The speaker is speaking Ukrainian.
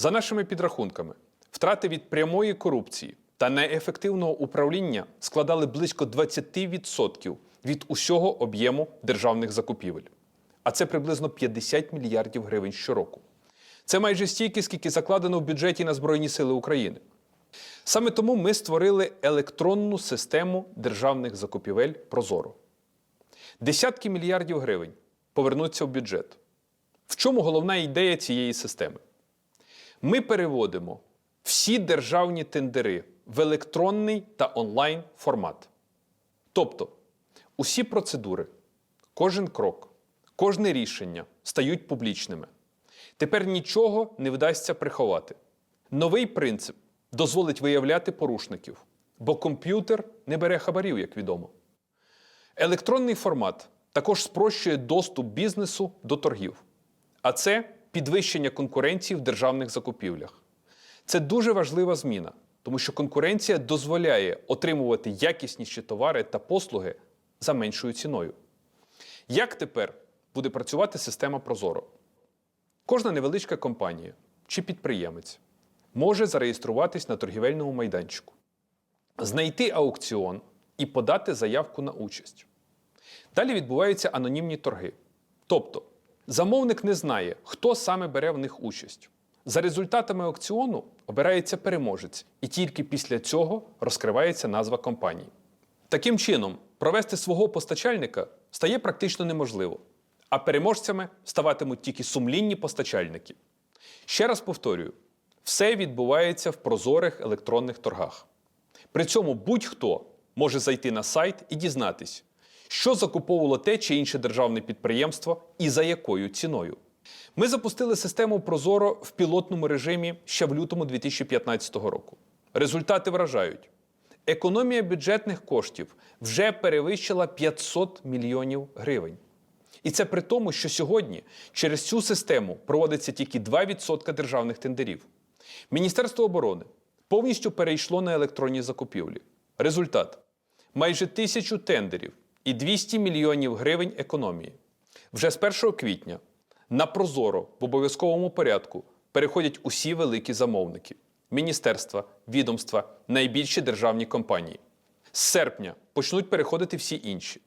За нашими підрахунками, втрати від прямої корупції та неефективного управління складали близько 20% від усього об'єму державних закупівель. А це приблизно 50 мільярдів гривень щороку. Це майже стільки, скільки закладено в бюджеті на Збройні Сили України. Саме тому ми створили електронну систему державних закупівель Прозоро. Десятки мільярдів гривень повернуться в бюджет. В чому головна ідея цієї системи? Ми переводимо всі державні тендери в електронний та онлайн формат. Тобто, усі процедури, кожен крок, кожне рішення стають публічними. Тепер нічого не вдасться приховати. Новий принцип дозволить виявляти порушників, бо комп'ютер не бере хабарів, як відомо. Електронний формат також спрощує доступ бізнесу до торгів, а це підвищення конкуренції в державних закупівлях. Це дуже важлива зміна, тому що конкуренція дозволяє отримувати якісніші товари та послуги за меншою ціною. Як тепер буде працювати система Прозоро? Кожна невеличка компанія чи підприємець може зареєструватись на торгівельному майданчику, знайти аукціон і подати заявку на участь. Далі відбуваються анонімні торги. Тобто, замовник не знає, хто саме бере в них участь. За результатами аукціону обирається переможець, і тільки після цього розкривається назва компанії. Таким чином, провести свого постачальника стає практично неможливо, а переможцями ставатимуть тільки сумлінні постачальники. Ще раз повторюю: все відбувається в прозорих електронних торгах. При цьому будь-хто може зайти на сайт і дізнатись, що закуповувало те чи інше державне підприємство і за якою ціною. Ми запустили систему Прозоро в пілотному режимі ще в лютому 2015 року. Результати вражають. Економія бюджетних коштів вже перевищила 500 мільйонів гривень. І це при тому, що сьогодні через цю систему проводиться тільки 2% державних тендерів. Міністерство оборони повністю перейшло на електронні закупівлі. Результат майже тисячу тендерів і 200 мільйонів гривень економії. Вже з 1 квітня на Прозоро в обов'язковому порядку переходять усі великі замовники: міністерства, відомства, найбільші державні компанії. З серпня почнуть переходити всі інші.